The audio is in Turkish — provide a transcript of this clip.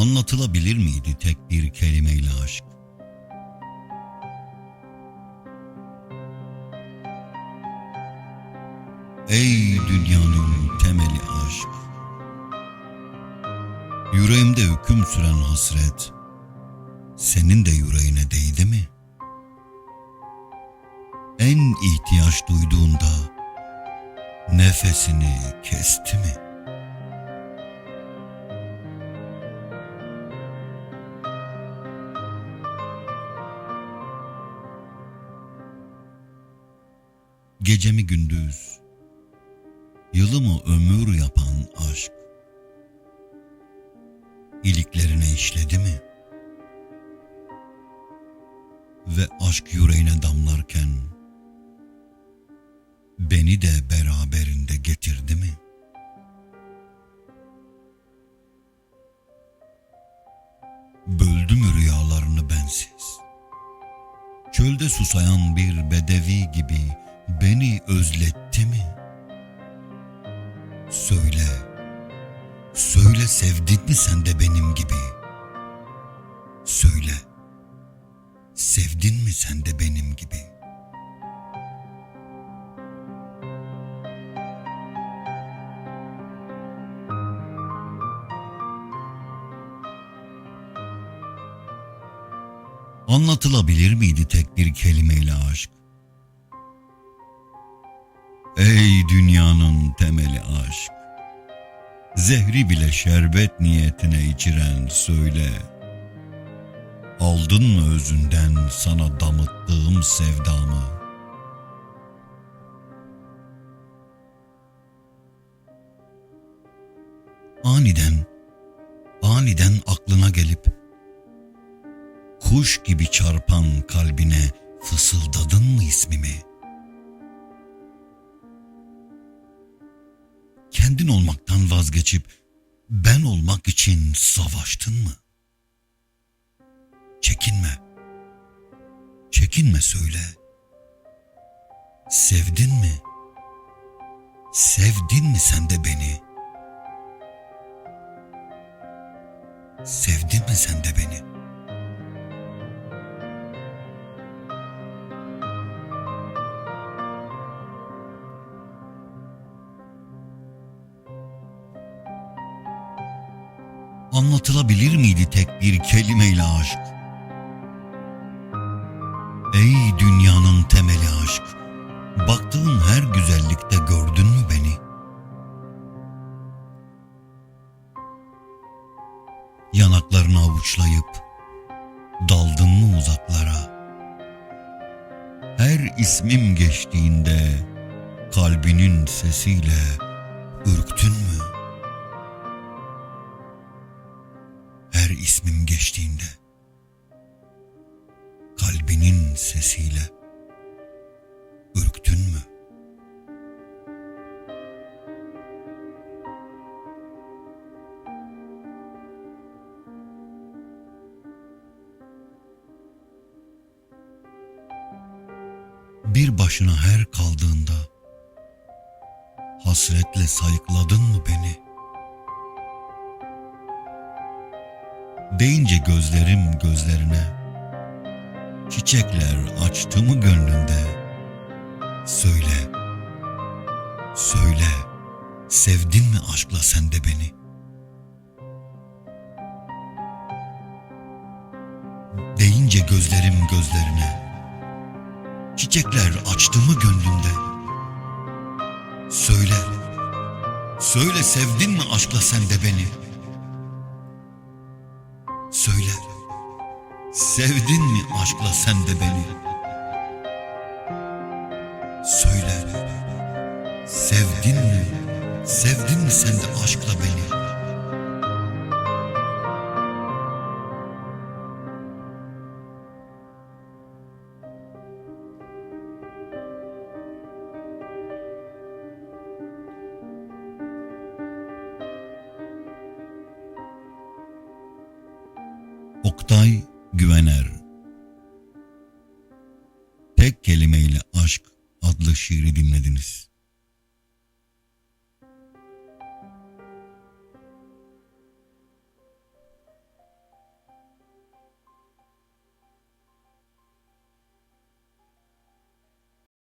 Anlatılabilir miydi tek bir kelimeyle aşk? Ey dünyanın temeli aşk. Yüreğimde hüküm süren hasret, senin de yüreğine değdi mi? En ihtiyaç duyduğunda nefesini kesti mi? Gecemi gündüz, yılımı ömür yapan aşk, iliklerine işledi mi? Ve aşk yüreğine damlarken, beni de beraberinde getirdi mi? Böldü mü rüyalarını bensiz? Çölde susayan bir bedevi gibi beni özletti mi? Söyle, söyle sevdin mi sen de benim gibi? Söyle, sevdin mi sen de benim gibi? Anlatılabilir miydi tek bir kelimeyle aşk? Ey dünyanın temeli aşk. Zehri bile şerbet niyetine içiren söyle. Aldın mı özünden sana damıttığım sevdamı? Aniden, aniden aklına gelip kuş gibi çarpan kalbine fısıldadın mı ismimi? Kendin olmaktan vazgeçip ben olmak için savaştın mı? Çekinme. Çekinme söyle. Sevdin mi? Sevdin mi sen de beni? Sevdin mi sen de beni? Anlatılabilir miydi tek bir kelimeyle aşk? Ey dünyanın temeli aşk, baktığın her güzellikte gördün mü beni? Yanaklarını avuçlayıp daldın mı uzaklara? Her ismim geçtiğinde kalbinin sesiyle ürktün mü? Her ismim geçtiğinde kalbinin sesiyle ürktün mü? Bir başına her kaldığında hasretle sayıkladın mı beni?'' Deyince gözlerim gözlerine. Çiçekler açtı mı gönlünde? Söyle. Söyle. Sevdin mi aşkla sen de beni? Deyince gözlerim gözlerine. Çiçekler açtı mı gönlünde? Söyle. Söyle sevdin mi aşkla sen de beni Söyle, sevdin mi aşkla sen de beni? Söyle, sevdin mi, sevdin mi sen de aşkla beni? Oktay Güvener Tek kelimeyle aşk adlı şiiri dinlediniz.